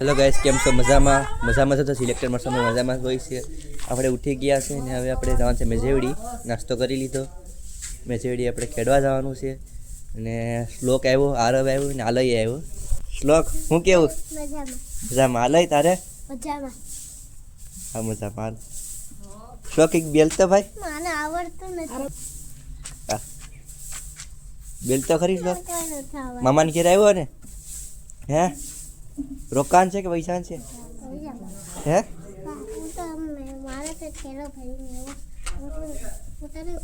Hello guys કેમ છો? મજામાં? મજામાં છો તો સિલેક્ટરમાં સમય મજામાં હોય છે. આપણે ઉઠી ગયા છે ને હવે આપણે જવાનું છે મેજેવડી. નાસ્તો કરી લીધો. મેજેવડી આપણે ખેડવા જવાનું છે. અને શ્લોક આવ્યો આરવ આવ્યો ને આલય આવ્યો. શ્લોક હું કેવું? મજામાં. આલય તારે? હા મજામાં. શ્લોક એક બેલ તો ભાઈ? આવડતું નથી. હા. બેલ તો ખરી શ્લોક? મામાને ઘેર આવ્યો ને? હે? રોકાણ છે કે પૈસા છે? હે?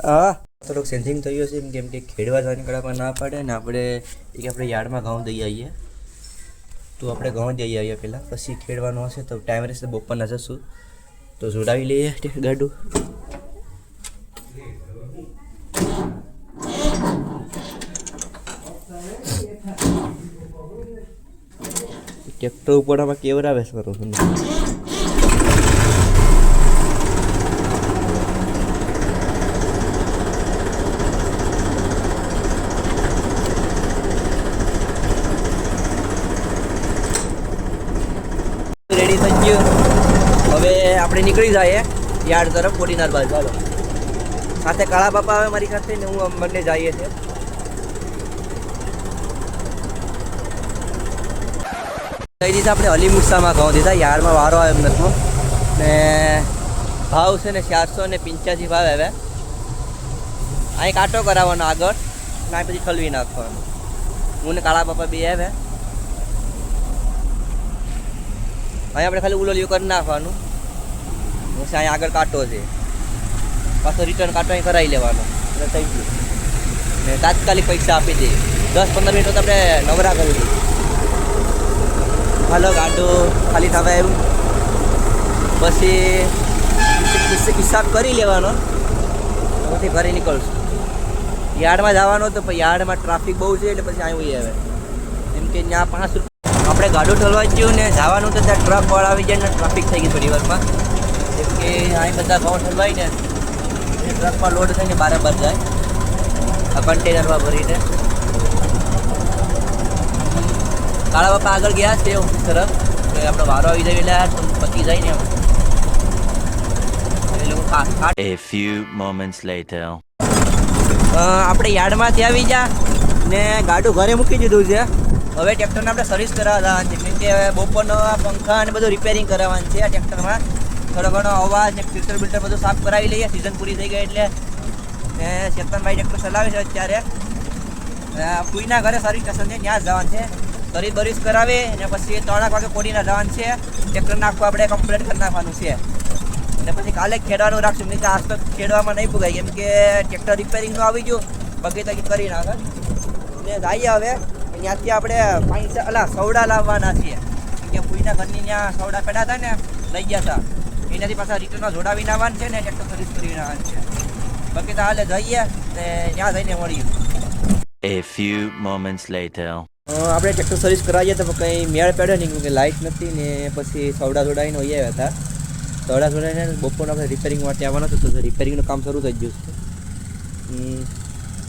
હું. થોડોક સેન્સિંગ થયો છે કેમ કે ખેડવા જવાની કડામાં ના પાડે ને આપણે એક આપણે યાર્ડમાં ઘઉં દઈ આવીએ. તો આપણે ઘઉં દઈ આવીએ પહેલાં, પછી ખેડવાનું હશે તો ટાઈમ રહેશે બપોરના જશું તો જોડાવી લઈએ ગાડું. ટ્રેક્ટર કેવરાવે છે મારું રેડી થઈ ગયું હવે આપણે નીકળી જઈએ યાર્ડ તરફ, કોડીનાર બાજુ. ચાલો સાથે કાળા બાપા આવે મારી સાથે ને હું બંને જઈએ છે કઈ દીધા આપણે અલી મુસ્સામાં ઘઉં દીધા યાર્ડમાં વારો આવ્યો એમ ને ભાવ છે ને ચારસો ને પંચ્યાસી ભાવ આવે અહીં કાંટો કરાવવાનો આગળ, ના પછી ઠલવી નાખવાનો. હું ને કાળા બાપા બે આવે અહીં આપણે ખાલી ઉલોલિયું કરી નાખવાનું. પછી અહીં આગળ કાંટો છે. પાછો રિટર્ન કાંટો અહીં કરાવી લેવાનો. એટલે થઈ ગયું ને તાત્કાલિક પૈસા આપી દઈએ દસ પંદર મિનિટ તો આપણે નવરા કરી દઈએ હાલો, ગાડું ખાલી થવા આવ્યું. પછી હિસ- હિસાબ કરી લેવાનો. પછી ઘરે નીકળશું. યાર્ડમાં જવાનો તો પછી યાર્ડમાં ટ્રાફિક બહુ છે, એટલે પછી ઉઈ આવે. એમ કે ત્યાં પાંચ રૂપિયા આપણે ગાડું ઠલવા ગયું ને જવાનું તો ત્યાં ટ્રક વાળા આવી જાય ને ટ્રાફિક થઈ ગઈ થોડી વારમાં. કેમ કે અહીં બધા ઘઉં ઠલવાય ને ટ્રકમાં લોડ થઈને બારે બાર જાય. આ કન્ટેનરમાં ભરીને. કાળા બાપા આગળ ગયા છે તરફ. કે આપણો વારો આવી જાય એટલે પતી જાય ને એમ. A few moments later. આપણે યાર્ડમાંથી આવી જા ને ગાડું ઘરે મૂકી દીધું છે. હવે ટ્રેક્ટરને આપણે સર્વિસ કરાવવા જવાનું છે. કેમ કે બપોરનો પંખા અને બધું રિપેરિંગ કરાવવાનું છે આ ટ્રેક્ટરમાં. થોડો ઘણો અવાજ ને ફિલ્ટર બિલ્ટર બધું સાફ કરાવી લઈએ. સિઝન પૂરી થઈ ગઈ એટલે. ને ચેતનભાઈ ટ્રેક્ટર ચલાવે છે અત્યારે. કુઈના ઘરે સર્વિસ સ્ટેશન છે ત્યાં જ જવાનું છે. સર્વિસ બરીસ કરાવી અને પછી ત્રણેક વાગે કોડીને જવાનું છે. ટ્રેક્ટર નાખવું આપણે કમ્પ્લીટ કરી નાખવાનું છે. અને પછી કાલે ખેડવાનું રાખશું. નહીં તો આજ તો ખેડવામાં નહીં ભૂગાય કેમ કે ટ્રેક્ટર રિપેરિંગનું આવી ગયું. બગીચા કરી નાખે ને જઈએ હવે. ત્યાંથી આપણે પાંચ અલા સવડા લાવવાના છીએ. કે ભૂઈના ઘરની ત્યાં સવડા પેડા હતા ને, લઈ ગયા હતા. એનાથી પાછા રિટર્નમાં જોડાવીને આવવાનું છે ને, ટ્રેક્ટર ખરીદ કરીને આવવાનું છે. બગીચા હાલે, જઈએ ને ત્યાં જઈને મળીએ. A few moments later. આપણે ટ્રેક્ટર સર્વિસ કરાવીએ તો કંઈ મેળ પડે નહીં કે લાઇટ નથી ને પછી સવડા જોડાઈને હોઈ આવ્યા હતા. સવડા જોડાઈને બપોરના આપણે રિપેરિંગ માટે આવવાના હતા, તો રિપેરિંગનું કામ શરૂ થઈ ગયું છે.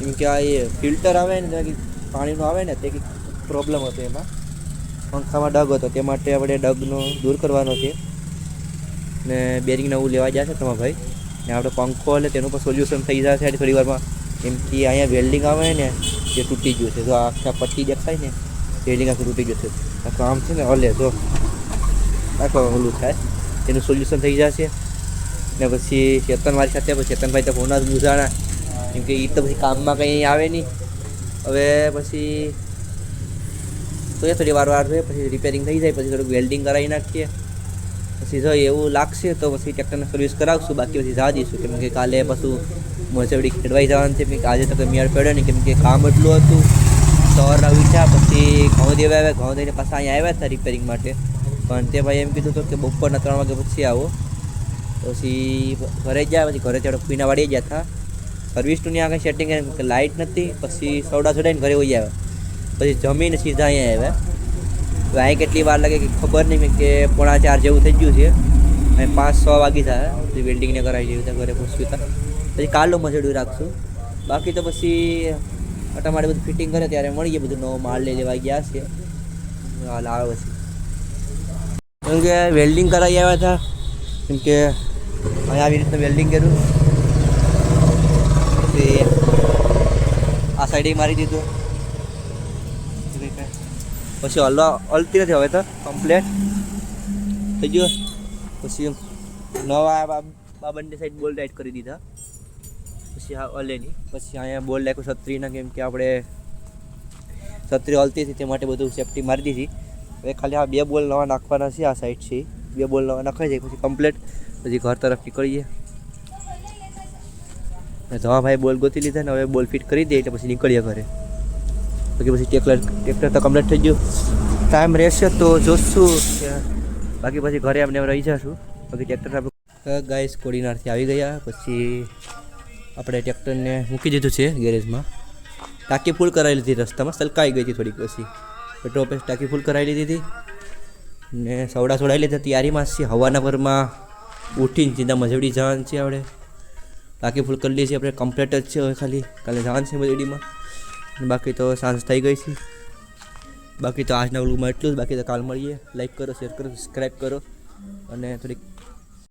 એમ કે આ એ ફિલ્ટર આવે ને પાણીનું આવે ને, તે કંઈક પ્રોબ્લેમ હતો એમાં. પંખામાં ડગ હતો, તે માટે આપણે ડગનો દૂર કરવાનો છે. ને બેરિંગ નવું લેવા જશે તમારા ભાઈ. ને આપણે પંખો એટલે તેનું પણ સોલ્યુશન થઈ જશે. થોડી વારમાં કેમ કે અહીંયા વેલ્ડિંગ આવે ને તે તૂટી ગયું છે. જો આ આખા પટ્ટી દેખાય ને વેલ્ડિંગ આખું તૂટી ગયું છે. આખું આમ છે ને, હલે, જો. આખો ઓલું થાય. તેનું સોલ્યુશન થઈ જશે. ને પછી ચેતન મારી સાથે, પછી ચેતનભાઈ તો ફોન જ બુઝાણા કેમ કે એ તો પછી કામમાં કંઈ આવે નહીં. હવે પછી તો એ થોડી વાર વાર રહે, પછી રિપેરિંગ થઈ જાય, પછી થોડુંક વેલ્ડિંગ કરાવી નાખીએ. પછી જો એવું લાગશે તો પછી ટ્રેક્ટરને સર્વિસ કરાવશું. બાકી પછી જવા દઈશું. કેમ કે કાલે પાછું મોસેવડી ખેડવાઈ જવાનું છે. કેમ કે આજે તો કંઈ મેળ પડ્યો નહીં. કેમ કે કામ એટલું હતું સર આવી છે પછી ઘઉં દેવા આવ્યા. ઘઉં દઈને પાછા અહીંયા આવ્યા હતા રિપેરિંગ માટે. પણ તે ભાઈ એમ કીધું હતું કે બપોરના ત્રણ વાગે પછી આવો. પછી ઘરે ગયા, પછી ઘરે ચડો પીના વાળી ગયા હતા. સર્વિસનું ટુની આગળ સેટિંગ કે લાઇટ નથી. પછી સોડા ચડાવીને ઘરે વહી આવ્યા. પછી જમીને સીધા અહીંયા આવ્યા. તો અહીં કેટલી વાર લાગે કે ખબર નહીં કે પોણા ચાર જેવું થઈ ગયું છે. અહીં પાંચ, છ વાગી થાય. પછી બિલ્ડિંગને કરાવી ત્યાં ઘરે પૂછ્યું હતા. પછી કાલનું મજડું રાખશું. બાકી તો પછી તમારે બધું ફિટિંગ કરે ત્યારે મળીએ બધું. નવો માલ લઈ લેવા ગયા છે. હાલ આવે પછી કેમ કે વેલ્ડિંગ કરાવી આવ્યા હતા. કેમ કે અહીંયા આવી રીતનું વેલ્ડિંગ કર્યું. પછી આ સાઈડે મારી દીધું. પછી હલવા હલતી નથી હવે તો કમ્પ્લેટ થઈ ગયું. પછી નવા બા બા બંને સાઈડ બોલ ટાઈટ કરી દીધા. પછી આ હલે નહીં. પછી અહીંયા બોલ નાખ્યું છત્રીના કેમ કે આપણે છત્રી હલતી હતી, તે માટે બધું સેફટી મારી દીધી. હવે ખાલી આ બે બોલ નવા નાખવાના છે, આ સાઈડ છે. બે બોલ નવા નખાઈ જાય પછી કમ્પ્લેટ પછી ઘર તરફ નીકળીએ ને ધવાભાઈ બોલ ગોતી લીધા ને હવે બોલ ફિટ કરી દે એટલે પછી નીકળીએ ઘરે. બાકી પછી ટેકલર ટ્રેક્ટર તો કમ્પ્લીટ થઈ ગયું. ટાઈમ રહેશે તો જોશું કે બાકી પછી ઘરે અમને રહી જશું. બાકી ટ્રેક્ટર આપણે ગાઈસ કોડીનારથી આવી ગયા. પછી આપણે ટ્રેક્ટરને મૂકી દીધું છે ગેરેજમાં. ટાંકી ફૂલ કરાવી લીધી રસ્તામાં. સલકાઈ ગઈ હતી થોડીક પછી. પેટ્રોલ પંપ ટાંકી ફૂલ કરાવી લીધી હતી. ને સવડા સોડાઈ લીધા. તૈયારીમાં છીએ. હવાના પરમાં ઉઠીને સીધા મજવડી જવાનું છે આપણે. ટાંકી ફૂલ કરી લીધી છે. આપણે કમ્પ્લેટ જ છે હવે ખાલી. કાલે જવાનું છે મજવડીમાં. બાકી તો સાંજ થઈ ગઈ છે. બાકી તો આજના વ્લોગમાં એટલું જ. બાકી તો કાલ મળીએ. લાઈક કરો શેર કરો સબસ્ક્રાઈબ કરો. અને થોડીક